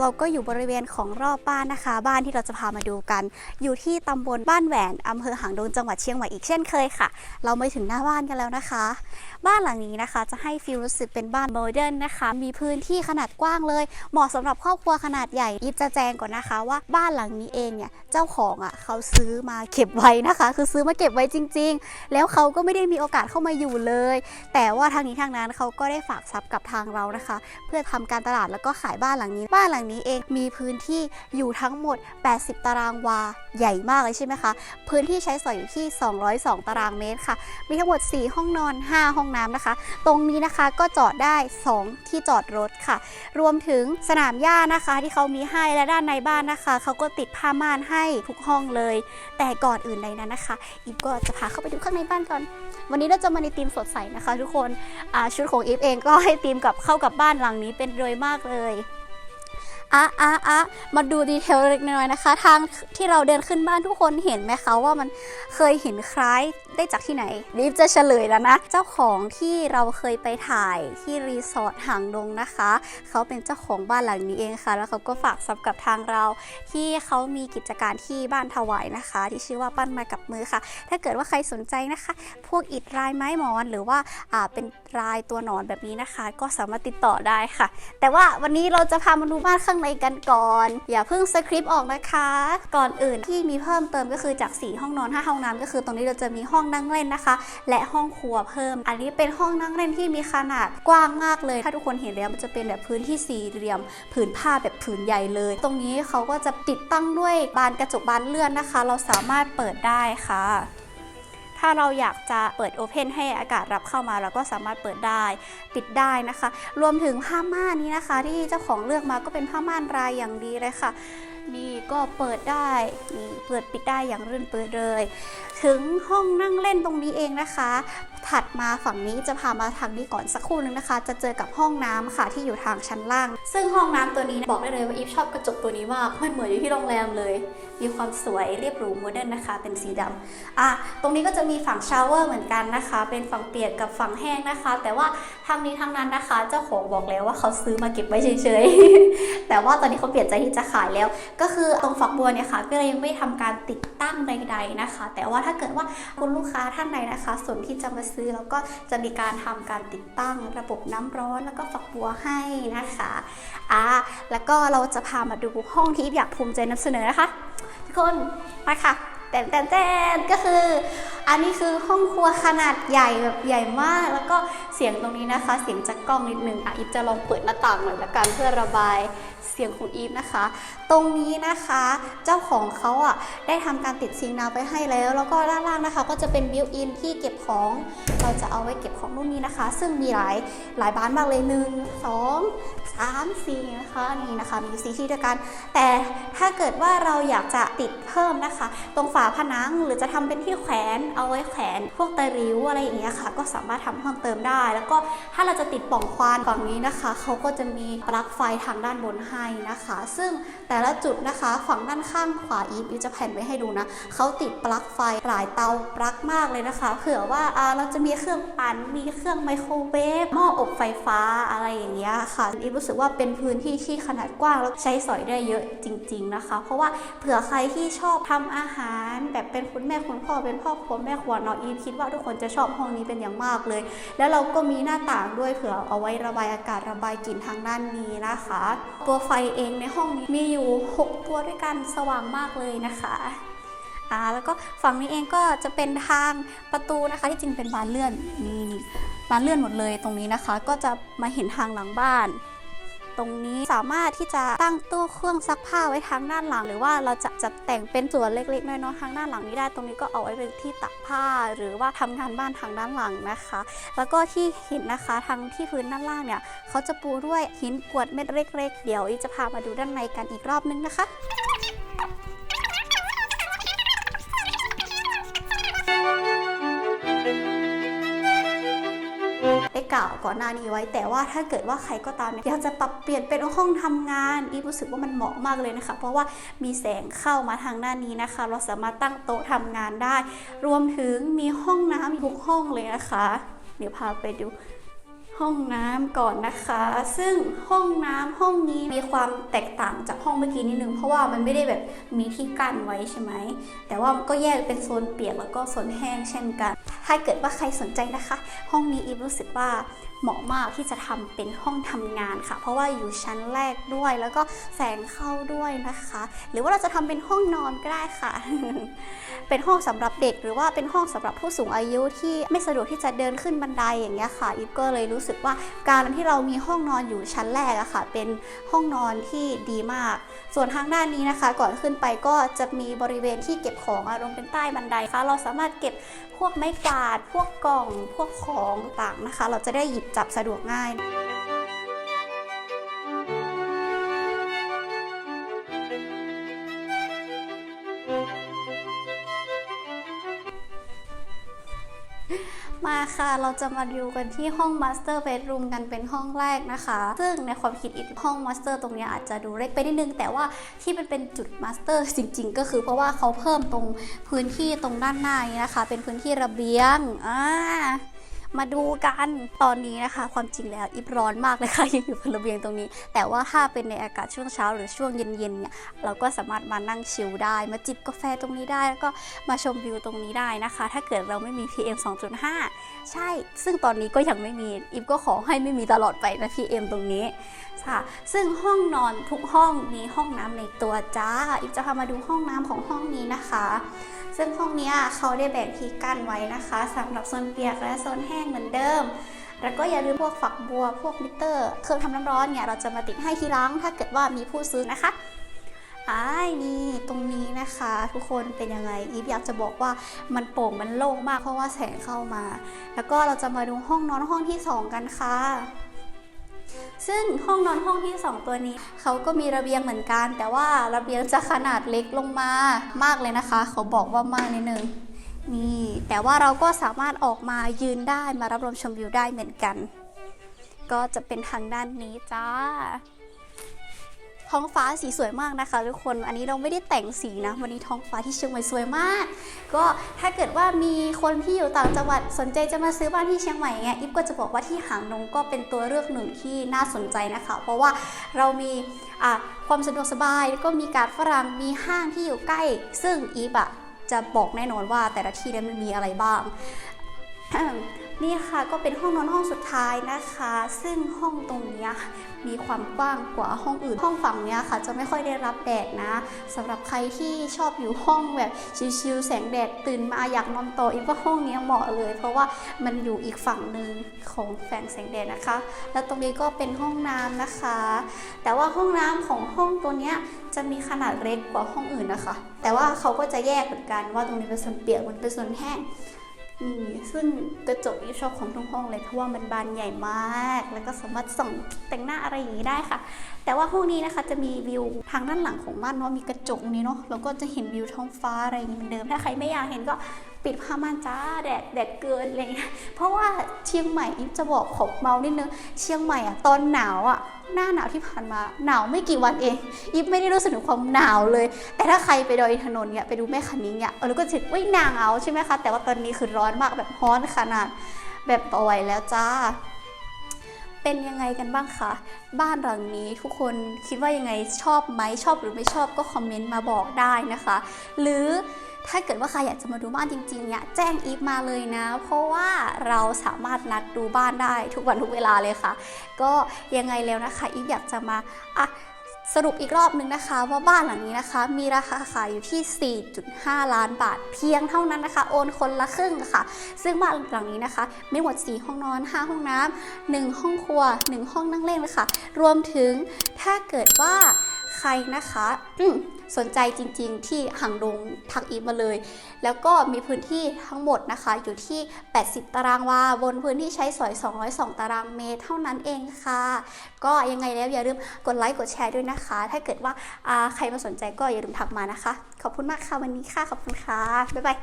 เราก็อยู่บริเวณของรอบบ้านนะคะ บ้านที่เราจะพามาดูกัน อยู่ที่ตำบลบ้านแหวนอำเภอหางดงจังหวัดเชียงใหม่อีกเช่นเคยค่ะ เรามาถึงหน้าบ้านกันแล้วนะคะ บ้านหลังนี้นะคะ จะให้ฟีลรู้สึกเป็นบ้านโมเดิร์นนะคะ มีพื้นที่ขนาดกว้างเลย เหมาะสำหรับครอบครัวขนาดใหญ่ยิบจะแจ้งก่อนนะคะ ว่าบ้านหลังนี้เองเนี่ยเจ้าของอะเขาซื้อมาเก็บไว้นะคะ คือซื้อมาเก็บไว้จริง ๆ แล้วเขาก็ไม่ได้มีโอกาสเข้ามาอยู่เลย แต่ว่าทางนี้ทางนั้นเขาก็ได้ฝากทรัพย์กับทางเรานะคะ เพื่อทำการตลาดแล้วก็ขายบ้านหลังนี้บ้านหลังนี้เองมีพื้นที่อยู่ทั้งหมด 80 ตารางวา ใหญ่มากเลยใช่ไหมคะ พื้นที่ใช้สอยอยู่ที่ 202 ตารางเมตรค่ะ มีทั้งหมด 4 ห้องนอน 5 ห้องน้ำนะคะ ตรงนี้นะคะก็จอดได้ 2 ที่จอดรถค่ะ รวมถึงสนามหญ้านะคะ ที่เขามีให้และด้านในบ้านนะคะ เขาก็ติดผ้าม่านให้ทุกห้องเลย แต่ก่อนอื่นใดนั้นนะคะ อีฟก็จะพาเข้าไปดูข้างในบ้านก่อน วันนี้เราจะมาในธีมสดใสนะคะ ทุกคนชุดของอีฟเองก็ให้ธีมกับเข้ากับบ้านหลังนี้เป็นโดยมากเลย อะอะอะมาดูดีเทลเล็กน้อยนะคะ ทางที่เราเดินขึ้นบ้านทุกคนเห็นไหมคะว่ามันเคยเห็นคล้ายได้จากที่ไหนรีบจะเฉลยแล้วนะ เจ้าของที่เราเคยไปถ่ายที่รีสอร์ทหางดงนะคะ เขาเป็นเจ้าของบ้านหลังนี้เองค่ะ แล้วเขาก็ฝากซับกับทางเราที่เขามีกิจการที่บ้านถวายนะคะ ที่ชื่อว่าปั้นมากับมือค่ะ ถ้าเกิดว่าใครสนใจนะคะ พวกอิฐลายไม้หมอนหรือว่าเป็น ลายตัวหนอนแบบนี้นะคะ ก็สามารถติดต่อได้ค่ะ แต่ว่าวันนี้เราจะพามาดูบ้านข้างในกันก่อน อย่าเพิ่งสคริปต์ออกนะคะ ก่อนอื่นที่มีเพิ่มเติมก็คือจาก 4 ห้องนอน 5 ห้องน้ำก็คือตรงนี้เราจะมีห้องนั่งเล่นนะคะ และห้องครัวเพิ่ม อันนี้เป็นห้องนั่งเล่นที่มีขนาดกว้างมากเลย ถ้าทุกคนเห็นแล้วมันจะเป็นแบบพื้นที่สี่เหลี่ยมผืนผ้าแบบผืนใหญ่เลย ตรงนี้เขาก็จะติดตั้งด้วยบานกระจกบานเลื่อนนะคะ เราสามารถเปิดได้ค่ะ ถ้าเราอยากจะเปิดโอเพนให้อากาศรับเข้ามาเราก็สามารถเปิดได้ ปิดได้นะคะ รวมถึงผ้าม่านนี้นะคะ ที่เจ้าของเลือกมาก็เป็นผ้าม่านรายอย่างดีเลยค่ะนี่ก็เปิดได้นี่เปิดปิดได้อย่างรื่นเปิดเลย ถึงห้องนั่งเล่นตรงนี้เองนะคะ ถัดมาฝั่งนี้จะพามาทางนี้ก่อนสักครู่นึงนะคะ จะเจอกับห้องน้ำค่ะที่อยู่ทางชั้นล่าง ซึ่งห้องน้ำตัวนี้บอกได้เลยว่าอีฟชอบกระจกตัวนี้มากมันเหมือนอยู่ที่โรงแรมเลย มีความสวยเรียบหรูโมเดิร์นนะคะ เป็นสีดำอะตรงนี้ก็จะมีฝั่งชาวเวอร์เหมือนกันนะคะ เป็นฝั่งเปียกกับฝั่งแห้งนะคะ แต่ว่าทางนี้ทางนั้นนะคะ เจ้าของบอกแล้วว่าเขาซื้อมาเก็บไว้เฉยๆแต่ว่าตอนนี้เขาเปลี่ยนใจที่จะขายแล้ว ก็คือตรงฝักบัวเนี่ยค่ะก็เลยยังไม่ทำการติดตั้งใด ๆนะคะ แต่ว่าถ้าเกิดว่าคุณลูกค้าท่านใดนะคะสนที่จะมาซื้อแล้วก็จะมีการทำการติดตั้งระบบน้ำร้อนแล้วก็ฝักบัวให้นะคะอ่าแล้วก็เราจะพามาดูห้องที่อยากภูมิใจนำเสนอนะคะ ทุกคนมาค่ะแต่แต่แต่ก็คืออันนี้คือห้องครัวขนาดใหญ่แบบใหญ่มาก แล้วก็เสียงตรงนี้นะคะ เสียงจากกล้องนิดนึงอะอีฟจะลองเปิดหน้าต่างหน่อยละกันเพื่อระบายเสียงของอีฟนะคะ ตรงนี้นะคะ เจ้าของเขาอะได้ทำการติดซิงน้ำไปให้แล้ว แล้วก็ด้านล่างนะคะ ก็จะเป็นบิวอินที่เก็บของ เราจะเอาไว้เก็บของนู่นนี้นะคะ ซึ่งมีหลายหลายบ้านมากเลยหนึ่งสองสามสี่นะคะนี่นะคะมีสีที่ด้วยกัน แต่ถ้าเกิดว่าเราอยากจะติดเพิ่มนะคะ ตรงฝาผนังหรือจะทำเป็นที่แขวนเอาไว้แขวนพวกตะริ้วอะไรอย่างเงี้ยค่ะ ก็สามารถทำเพิ่มเติมได้ แล้วก็ถ้าเราจะติดป่องควานฝั่งนี้นะคะเขาก็จะมีปลั๊กไฟทางด้านบนให้นะคะ ซึ่งแต่ละจุดนะคะฝั่งด้านข้างขวาอีฟจะแผ่นไว้ให้ดูนะเขาติดปลั๊กไฟหลายเตาปลั๊กมากเลยนะคะ เผื่อว่าเราจะมีเครื่องปั่นมีเครื่องไมโครเวฟหม้ออบไฟฟ้าอะไรอย่างเงี้ยค่ะอีฟรู้สึกว่าเป็นพื้นที่ที่ขนาดกว้างแล้วใช้สอยได้เยอะจริง ๆนะคะ เพราะว่าเผื่อใครที่ชอบทำอาหารแบบเป็นคุณแม่คุณพ่อเป็นพ่อครัวแม่ครัวเนาะอีฟคิดว่าทุกคนจะชอบห้องนี้เป็นอย่างมากเลย แล้วเราก็มีหน้าต่างด้วยเผื่อเอาไว้ระบายอากาศระบายกลิ่นทางด้านนี้นะคะ ตัวไฟเองในห้องนี้มีอยู่ 6 ตัวด้วยกันสว่างมากเลยนะคะอ่าแล้วก็ฝั่งนี้เองก็จะเป็นทางประตูนะคะ ที่จริงเป็นบานเลื่อนนี่บานเลื่อนหมดเลยตรงนี้นะคะ ก็จะมาเห็นทางหลังบ้าน ตรงนี้สามารถที่จะตั้งตู้เครื่องซักผ้าไว้ทางด้านหลัง หรือว่าเราจะจัดแต่งเป็นส่วนเล็กๆน้อยๆทางด้านหลังนี้ได้ ตรงนี้ก็เอาไว้เป็นที่ตักผ้า หรือว่าทำงานบ้านทางด้านหลังนะคะ แล้วก็ที่เห็นนะคะทางที่พื้นด้านล่างเนี่ยเขาจะปูด้วยหินกวดเม็ดเล็ก ๆ เดี๋ยวอีจะพามาดูด้านในกันอีกรอบนึงนะคะ เก่าก่อนหน้านี้ไว้ แต่ว่าถ้าเกิดว่าใครก็ตามอยากจะปรับเปลี่ยนเป็นห้องทำงานอีฟรู้สึกว่ามันเหมาะมากเลยนะคะ เพราะว่ามีแสงเข้ามาทางด้านนี้นะคะ เราสามารถตั้งโต๊ะทำงานได้ รวมถึงมีห้องน้ำทุกห้องเลยนะคะ เดี๋ยวพาไปดู ห้องน้ำก่อนนะคะ ซึ่งห้องน้ำห้องนี้มีความแตกต่างจากห้องเมื่อกี้นิดนึง เพราะว่ามันไม่ได้แบบมีที่กั้นไว้ใช่ไหม แต่ว่าก็แยกเป็นโซนเปียกแล้วก็โซนแห้งเช่นกัน ถ้าเกิดว่าใครสนใจนะคะ ห้องนี้อีฟรู้สึกว่าเหมาะมากที่จะทำเป็นห้องทำงานค่ะ เพราะว่าอยู่ชั้นแรกด้วย แล้วก็แสงเข้าด้วยนะคะ หรือว่าเราจะทำเป็นห้องนอนก็ได้ค่ะเป็นห้องสำหรับเด็ก หรือว่าเป็นห้องสำหรับผู้สูงอายุที่ไม่สะดวกที่จะเดินขึ้นบันไดอย่างเงี้ยค่ะอีฟก็เลยรู้สึกว่าการที่เรามีห้องนอนอยู่ชั้นแรกอะค่ะ เป็นห้องนอนที่ดีมาก ส่วนทางด้านนี้นะคะ ก่อนขึ้นไปก็จะมีบริเวณที่เก็บของอารมณ์เป็นใต้บันไดค่ะ เราสามารถเก็บพวกไม้กวาด พวกกล่อง พวกของต่างนะคะ เราจะได้หยิบจับสะดวกง่าย ค่ะ เราจะมาดูกันที่ห้อง Master Bedroom กันเป็นห้องแรกนะคะ ซึ่งในความคิดอีกห้อง Master ตรงนี้อาจจะดูเล็กไปนิดนึง แต่ว่าที่มันเป็นจุด Master จริง ๆ ก็คือเพราะว่าเขาเพิ่มตรงพื้นที่ตรงด้านหน้านี้นะคะ เป็นพื้นที่ระเบียงอ่า มาดูกันตอนนี้นะคะ ความจริงแล้วอิบร้อนมากเลยค่ะยังอยู่บนระเบียงตรงนี้ แต่ว่าถ้าเป็นในอากาศช่วงเช้าหรือช่วงเย็นๆเนี่ยเราก็สามารถมานั่งชิลได้ มาจิบกาแฟตรงนี้ได้ แล้วก็มาชมวิวตรงนี้ได้นะคะ ถ้าเกิดเราไม่มี PM 2.5 ใช่ ซึ่งตอนนี้ก็ยังไม่มีอิฟก็ขอให้ไม่มีตลอดไปนะ PM ตรงนี้ค่ะซึ่งห้องนอนทุกห้องมีห้องน้ำในตัวจ้าอิฟจะพามาดูห้องน้ำของห้องนี้นะคะ ซึ่งห้องนี้เขาได้แบ่งที่กั้นไว้นะคะสำหรับโซนเปียกและโซนแห้งเหมือนเดิม แล้วก็อย่าลืมพวกฝักบัวพวกมิเตอร์ เครื่องทำน้ำร้อนเนี่ยเราจะมาติดให้ทีหลังถ้าเกิดว่ามีผู้ซื้อนะคะอ้ายนี่ตรงนี้นะคะ ทุกคนเป็นยังไงอีฟอยากจะบอกว่ามันโปร่งมันโล่งมากเพราะว่าแสงเข้ามา แล้วก็เราจะมาดูห้องนอนห้องที่สองกันค่ะ ซึ่งห้องนอนห้องที่ 2 ตัวนี้ เขาก็มีระเบียงเหมือนกัน แต่ว่าระเบียงจะขนาดเล็กลงมามากเลยนะคะ เขาบอกว่ามากนิดนึงนี่แต่ว่าเราก็สามารถออกมายืนได้มารับลมชมวิวได้เหมือนกัน ก็จะเป็นทางด้านนี้จ้า ท้องฟ้าสีสวยมากนะคะ ทุกคน อันนี้เราไม่ได้แต่งสีนะ วันนี้ท้องฟ้าที่เชียงใหม่สวยมาก ก็ถ้าเกิดว่ามีคนที่อยู่ต่างจังหวัดสนใจจะมาซื้อบ้านที่เชียงใหม่เงี้ยอิฟก็จะบอกว่าที่หางดงก็เป็นตัวเลือกหนึ่งที่น่าสนใจนะคะ เพราะว่าเรามีความสะดวกสบายแล้วก็มีการฝรั่งมีห้างที่อยู่ใกล้ ซึ่งอีฟอะจะบอกแน่นอนว่าแต่ละที่นี่ยมันมีอะไรบ้าง นี่ค่ะก็เป็นห้องนอนห้องสุดท้ายนะคะ ซึ่งห้องตรงนี้มีความกว้างกว่าห้องอื่น ห้องฝั่งนี้ค่ะ จะไม่ค่อยได้รับแดดนะสำหรับใครที่ชอบอยู่ห้องแบบชิลๆแสงแดดตื่นมาอยากนอนต่ออีกว่าห้องนี้เหมาะเลย เพราะว่ามันอยู่อีกฝั่งหนึ่งของแสงแสงแดดนะคะ แล้วตรงนี้ก็เป็นห้องน้ำนะคะ แต่ว่าห้องน้ำของห้องตัวนี้จะมีขนาดเล็กกว่าห้องอื่นนะคะ แต่ว่าเขาก็จะแยกเหมือนกันว่าตรงนี้เป็นส่วนเปียกมันเป็นส่วนแห้ง นี่ซึ่งกระจกยี่ชอบของทุกห้องเลยเพราะว่ามันบานใหญ่มาก แล้วก็สามารถส่องแต่งหน้าอะไรอย่างนี้ได้ค่ะ แต่ว่าห้องนี้นะคะจะมีวิวทางด้านหลังของบ้านเนาะมีกระจกนี้เนาะแล้วก็จะเห็นวิวท้องฟ้าอะไรอย่างนี้เหมือนเดิม ถ้าใครไม่อยากเห็นก็ ปิดผ้าม่านจ้าแดดแดดเกินอะไรเงี้ยเพราะว่าเชียงใหม่อิฟจะบอกขบเมานิดนึงเชียงใหม่อะตอนหนาวอะหน้าหนาวที่ผ่านมาหนาวไม่กี่วันเองอิฟไม่ได้รู้สึกถึงความหนาวเลย แต่ถ้าใครไปดอยอินทนนท์เนี่ยไปดูแม่คันนิ้งเนี่ยเออแล้วก็จะว่าหนาวใช่ไหมคะแต่ว่าตอนนี้คือร้อนมากแบบร้อนขนาดแบบปล่อยแล้วจ้า เป็นยังไงกันบ้างคะบ้านหลังนี้ทุกคนคิดว่ายังไงชอบไหมชอบหรือไม่ชอบก็คอมเมนต์มาบอกได้นะคะ หรือ ถ้าเกิดว่าใครอยากจะมาดูบ้านจริงๆเนี่ยแจ้งอีฟมาเลยนะ เพราะว่าเราสามารถนัดดูบ้านได้ทุกวันทุกเวลาเลยค่ะ ก็ยังไงแล้วนะคะอีฟอยากจะมาอะสรุปอีกรอบนึงนะคะว่าบ้านหลังนี้นะคะ มีราคาขายอยู่ที่ 4.5 ล้านบาทเพียงเท่านั้นนะคะ โอนคนละครึ่งค่ะ ซึ่งบ้านหลังนี้นะคะ มีหมด 4 ห้องนอน 5 ห้องน้ำ1ห้องครัว 1 ห้องนั่งเล่นเลยค่ะ รวมถึงถ้าเกิดว่า ใครนะคะสนใจจริงๆ ที่หางดงทักอีมาเลย แล้วก็มีพื้นที่ทั้งหมดนะคะอยู่ที่ 80 ตารางวา บนพื้นที่ใช้สอย 202 ตารางเมตรเท่านั้นเองค่ะ ก็ยังไงแล้วอย่าลืมกดไลค์กดแชร์ด้วยนะคะ ถ้าเกิดว่าอ่าใครมาสนใจก็อย่าลืมทักมานะคะ ขอบคุณมากค่ะวันนี้ค่ะ ขอบคุณค่ะ บ๊ายบาย